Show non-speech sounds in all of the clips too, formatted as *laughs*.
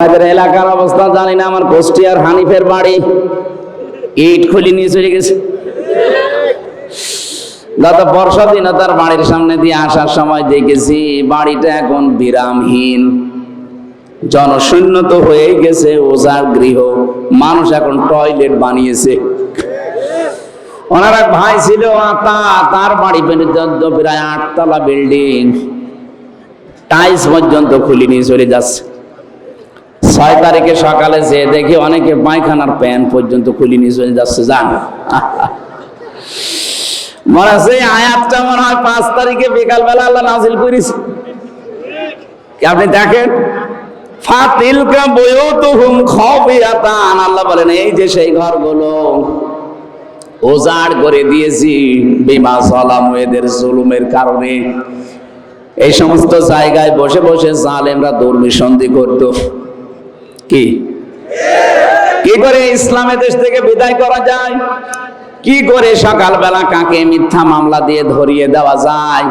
আমাদের এলাকার অবস্থা জানি না, আমার কুষ্টিয়ার হানিফের বাড়ি। ইট খুলি নিয়ে চলে গেছে। গত বর্ষা দিন তার বাড়ির সামনে দিয়ে আসার সময় দেখেছি, বাড়িটা এখন বিরামহীন। জনশূন্য তো হয়ে গেছে ওজার গৃহ। মানুষ এখন টয়লেট বানিয়েছে। ওনার এক ভাই ছিল আতা, তার বাড়ি প্রায় আটতলা বিল্ডিং। টাইলস পর্যন্ত খুলে নিয়ে চলে যাচ্ছে। ছয় তারিখে সকালে যে দেখি অনেকে পায়খানার প্যান পর্যন্ত খুলি নিয়ে চলে যাচ্ছে, জান। মনে হচ্ছে আয়াতটা মনে হয় পাঁচ তারিখে বিকালবেলা আল্লাহ নাজিল করিস আপনি দেখেন? ফাতিলকা বয়ুতুহুম খাবিয়াতান, আল্লাহ বলেন, এই যে সেই ঘরগুলো ওজাড় করে দিয়েছি বিমা সালাম এদের জুলুমের কারণে। এই সমস্ত জায়গায় বসে বসে জালেমরা দুর্বিসন্ধি করত। কি? কি করে ইসলামের দেশ থেকে বিদায় করা যায়? কি করে সকালবেলা কাকে মিথ্যা মামলা দিয়ে ধরিয়ে দেওয়া যায়?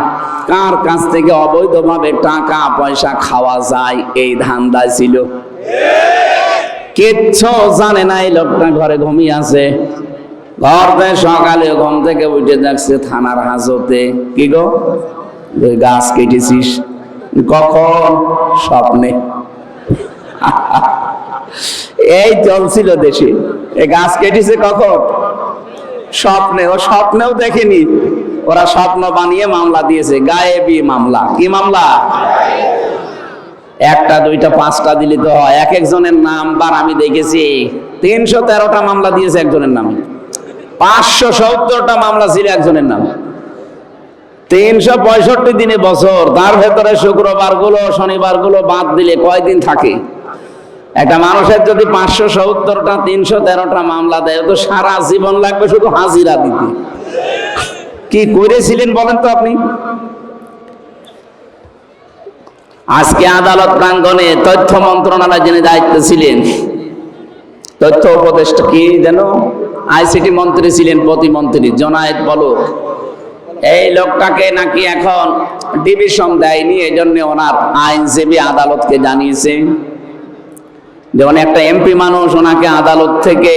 কার কাছ থেকে অবৈধভাবে টাকা, পয়সা খাওয়া যায়? এই ধান্দা ছিল। কিচ্ছু জানে না এই লোকটা ঘরে ঘুমিয়ে আছে। ঘর থেকে সকালে ঘুম থেকে উঠে দেখছে থানার হাজতে। কি গো? গাছ কেটেছিস? কখন? স্বপ্নে। *laughs* এই চলছিল দেশে। এই গাছ কেটেছে কখন? স্বপ্নে, ও স্বপ্নেও দেখেনি। ওরা স্বপ্ন বানিয়ে মামলা দিয়েছে। গায়েবি মামলা। কি মামলা? একটা, দুইটা, পাঁচটা দিলে তো হয়। এক একজনের নাম্বার আমি দেখেছি। তিনশো তেরোটা মামলা দিয়েছে একজনের নামে। পাঁচশো সত্তরটা মামলা ছিল একজনের নামে। তিনশো পঁয়ষট্টি দিনে বছর। তার ভেতরে শুক্রবারগুলো শনিবারগুলো বাদ দিলে কয়দিন থাকে? একটা মানুষের যদি পাঁচশো সত্তরটা, তিনশো তেরোটা মামলা দেয়, তো সারা জীবন লাগবে শুধু হাজিরা দিতে। কি করেছিলেন বলেন তো আপনি? আজকে আদালত প্রাঙ্গনে তথ্য মন্ত্রণালয় যিনি দায়িত্ব ছিলেন, তথ্য উপদেষ্টা কি যেন আইসিটি মন্ত্রী ছিলেন, প্রতিমন্ত্রী জনায়েত বলো এই লোকটাকে নাকি এখন ডিভিশন দেয়নি এই জন্য ওনার আইনজীবী আদালতকে জানিয়েছে। যেমন একটা এমপি মানুষ ওনাকে আদালত থেকে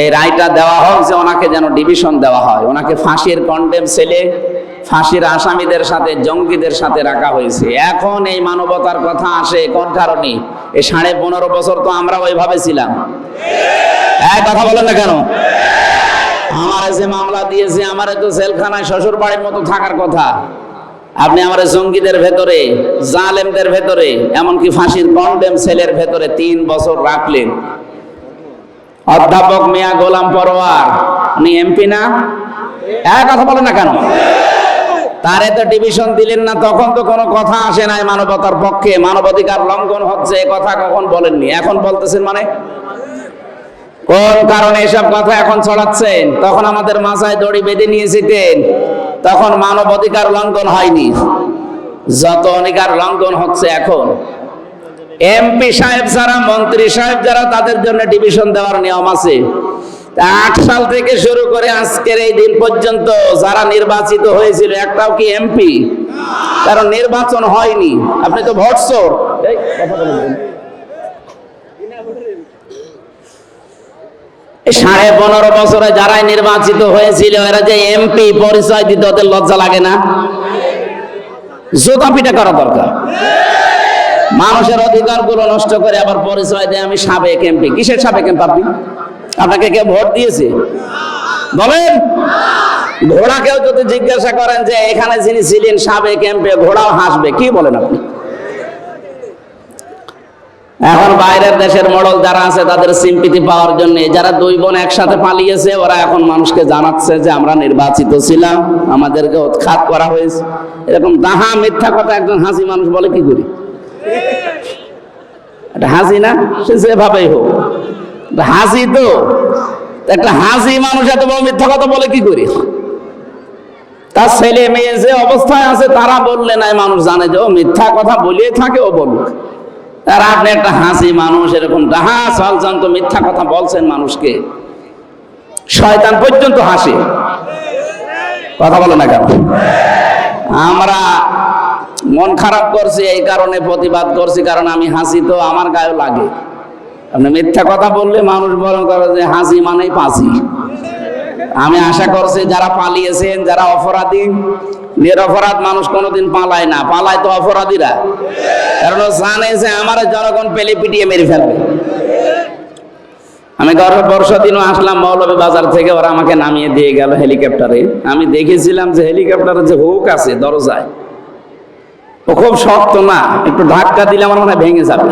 এই রায়টা দেওয়া হোক যে ওনাকে যেন ডিভিশন দেওয়া হয়। ওনাকে ফাঁসির কন্ডেম সেলে ফাঁসির আসামিদের সাথে, জঙ্গিদের সাথে রাখা হয়েছে। এখন এই মানবতার কথা আসে কোন কারণে এই সাড়ে পনেরো বছর তো আমরা ওইভাবে ছিলাম। এক কথা বলেন না কেন? আমার যে মামলা দিয়েছে, আমার তো জেলখানায় শ্বশুর বাড়ির মতো থাকার কথা। আপনি আমার জঙ্গিদের ভেতরে, জালেমদের ভেতরে, এমনকি ফাঁসির কন্ডেম সেলের ভেতরে তিন বছর রাখলেন। অধ্যাপক মিয়া গোলাম পরোয়ার, উনি এমপি না? এক কথা বলেন না কেন? তারে তো ডিভিশন দিলেন না, তখন তো কোনো কথা আসে নাই মানবতার পক্ষে। মানবাধিকার লঙ্ঘন হচ্ছে কথা কখন বলেননি? এখন বলতেছেন মানে? কোন কারণে এসব কথা এখন ছড়াচ্ছেন? তখন আমাদের মাথায় দড়ি বেঁধে নিয়েছিলেন তখন মানব অধিকার লঙ্ঘন হয়নি। যত অধিকার লঙ্ঘন হচ্ছে এখন। এমপি সাহেব যারা, মন্ত্রী সাহেব যারা, তাদের জন্য ডিভিশন দেওয়ার নিয়ম আছে। আট সাল থেকে শুরু করে আজকের এই দিন পর্যন্ত যারা নির্বাচিত হয়েছিল, একটাও কি এমপি? কারণ নির্বাচন হয়নি। আপনি তো ভোট চোর এই, কথা বলেন। এই সাড়ে পনেরো বছরে যারাই নির্বাচিত হয়েছিল, এরা যে এমপি পরিচয় দিতে ওদের লজ্জা লাগে না? জোতা পিটা করা দরকার। মানুষের অধিকারগুলো নষ্ট করে আবার পরিচয় দেয়, আমি সাবেক এমপি। কিসের সাবেক এমপি আপনি? আপনাকে কে ভোট দিয়েছে? বলেন। ঘোড়াকেও যদি জিজ্ঞাসা করেন যে, এখানে যিনি ছিলেন সাবেক এমপি, ঘোড়াও হাসবে। কি বলেন আপনি? এখন বাইরের দেশের মডল যারা আছে, তাদের সিম্পিতি পাওয়ার জন্য যারা দুই বোন একসাথে পালিয়েছে, ওরা এখন মানুষকে জানাচ্ছে যে আমরা নির্বাচিত ছিলাম, আমাদেরকে উৎখাত করা হয়েছে। এরকম দাহা মিথ্যা কথা একজন হাসি মানুষ বলে, কি করি? এটা হাসি না? সে যেভাবেই হোক। হাসি তো। একটা হাসি মানুষ এত বড় মিথ্যা কথা বলে, কি করি? তার ছেলে মেয়ে যে অবস্থায় আছে, তারা বললে নাই মানুষ জানে যে ও মিথ্যা কথা বলিয়ে থাকে, ও বলুক। আর আপনি একটা হাসি মানুষ, এরকম ডাহা সালজান্ত মিথ্যা কথা বলছেন মানুষকে। শয়তান পর্যন্ত হাসে। কথা বলে না কেন? আমরা মন খারাপ করছি, এই কারণে প্রতিবাদ করছি, কারণ আমি হাসি তো আমার গায়েও লাগে। আপনি মিথ্যা কথা বললে মানুষ বরং করে যে হাসি মানেই পাসি। আমি আশা করছি যারা পালিয়েছেন, যারা অপরাধী নিরপরাধ মানুষ কোনোদিন পালায় না, পালায় তো অপরাধীরা। কারণ জানে যে আমার জনগণ পেলে পিটিয়ে মেরে ফেলবে। আমি গত দিনও আসলাম মৌলভী বাজার থেকে, ওরা আমাকে নামিয়ে দিয়ে গেল হেলিকপ্টারে। আমি দেখেছিলাম যে হেলিকপ্টারে যে হুক আছে দরজায়, ও খুব শক্ত না, একটু ধাক্কা দিলে আমার মনে হয় ভেঙে যাবে।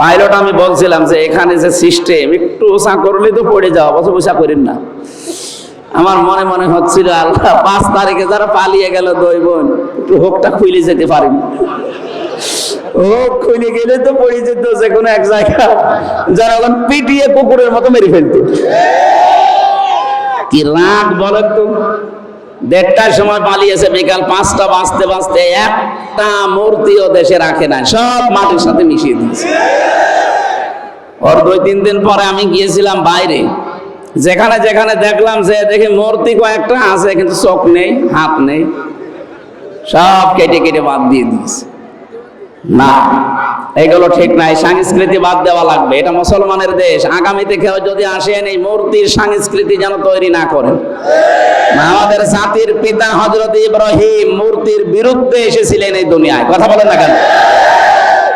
পাইলট আমি বলছিলাম যে এখানে যে সিস্টেম একটু উঁচা করলে তো পড়ে যাওয়া বছর উঁচা করেন না। আমার মনে মনে হচ্ছিল, আল্লাহ, পাঁচ তারিখে যারা পালিয়ে গেল দুই বোন, একটু হোকটা খুলে যেতে পারেন হোক খুলে গেলে তো যে কোনো এক জায়গা। যারা এখন পিটিয়ে কুকুরের মতো মেরে কি রাগ বলেন তো? দেড়টার সময় পালিয়েছে বিকাল পাঁচটা, বাঁচতে বাঁচতে একটা মূর্তিও দেশে রাখে না সব মাটির সাথে মিশিয়ে দিয়েছে। ওর দুই তিন দিন পরে আমি গিয়েছিলাম বাইরে। যেখানে যেখানে দেখলাম যে দেখি মূর্তি কয়েকটা আছে, কিন্তু চোখ নেই, হাত নেই, সব কেটে কেটে বাদ দিয়ে দিয়েছে। না, এগুলো ঠিক নাই, সংস্কৃতি বাদ দেওয়া লাগবে, এটা মুসলমানের দেশ। আগামীতে কেউ যদি আসেন এই মূর্তির সংস্কৃতি যেন তৈরি না করেন আমাদের জাতির পিতা হজরত ইব্রাহিম মূর্তির বিরুদ্ধে এসেছিলেন এই দুনিয়ায়। কথা বলেন না কেন?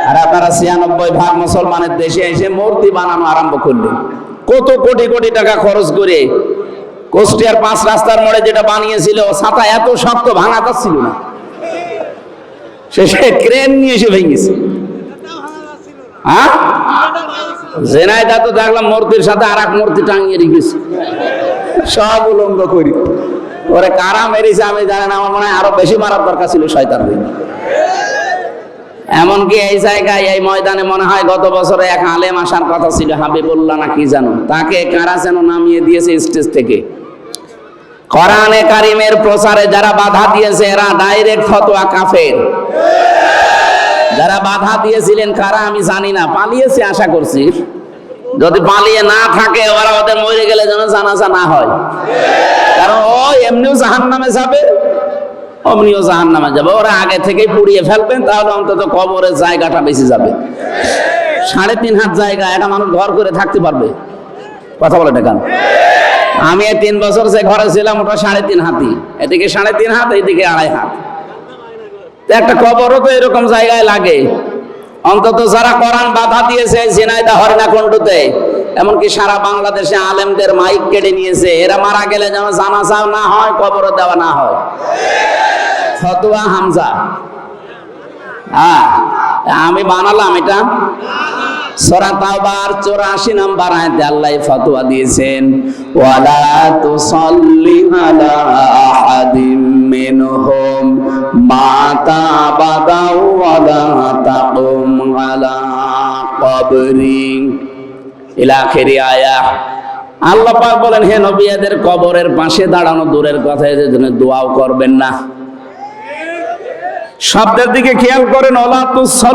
আর আপনারা ছিয়ানব্বই ভাগ মুসলমানের দেশে এসে মূর্তি বানানো আরম্ভ করলেন। কত কোটি কোটি টাকা খরচ করে কোস্টিয়ার পাঁচ রাস্তার মোড়ে যেটা বানিয়েছিল, ছাতা এত শক্ত ভাঙা যাচ্ছিল না। শেষে ক্রেন নিয়ে এসে ভেঙেছে। হ্যাঁ? জেনাইদা তো দেখলাম মূর্তির সাথে আর এক মূর্তি টাঙিয়ে রেখেছে। সব উলঙ্গ করি। ওরে কারা মেরেছে আমি জানি না, আমার মনে হয় আরও বেশি মারার দরকার ছিল শয়তান এমনকি এই জায়গায়, এই ময়দানে মনে হয় গত বছরে এক আলেম আসার কথা ছিল, হাবিবুল্লাহ না কি জানো? তাকে কারা যেন নামিয়ে দিয়েছে স্টেজ থেকে? কোরআনে কারিমের প্রচারে যারা বাধা দিয়েছে, এরা ডাইরেক্ট ফতোয়া কাফের। যারা বাধা দিয়েছিলেন, কারা আমি জানি না, পালিয়েছে আশা করছি। যদি পালিয়ে না থাকে, ওরা ওদের মরে গেলে যেন জানাজা না হয়। কারণ ও এমনিও জাহান নামে যাবে। অমনিও জাহান নামে যাবে। ওরা আগে থেকেই পুড়িয়ে ফেলবেন, তাহলে অন্তত কবরের জায়গাটা বেশি যাবে। সাড়ে তিন হাত জায়গা, একটা মানুষ ঘর করে থাকতে পারবে। কথা বলে কেন? আমি তিন বছর যে ঘরে ছিলাম, ওটা সাড়ে তিন হাতি এদিকে সাড়ে তিন হাত, এদিকে আড়াই হাত। একটা কবরও তো এরকম জায়গায় লাগে। অন্তত যারা কোরআন বাধা দিয়েছে ঝিনাইদা হরিণা কন্ডুতে এমনকি সারা বাংলাদেশে আলেমদের মাইক কেড়ে নিয়েছে, এরা মারা গেলে যেন জানাজাও না হয় কবর দেওয়া না হয়। ফতুয়া হামজা। হ্যাঁ আমি বানালাম এটা। সূরা তাওবার 84 নাম্বার আয়াতে আল্লাহ ফতোয়া দিয়েছেন, ওয়ালা তুসাল্লি আলা আহাদিম মিনহুম মাতা বাদাউ ওয়ালা তাকুম আলা কবরি। ইলা আখিরি আল্লাহ পাক বলেন, হে নবী কবরের পাশে দাঁড়ানো দূরের কথা, এদের জন্য দোয়াও করবেন না। শব্দের দিকে খেয়াল করেন ওলা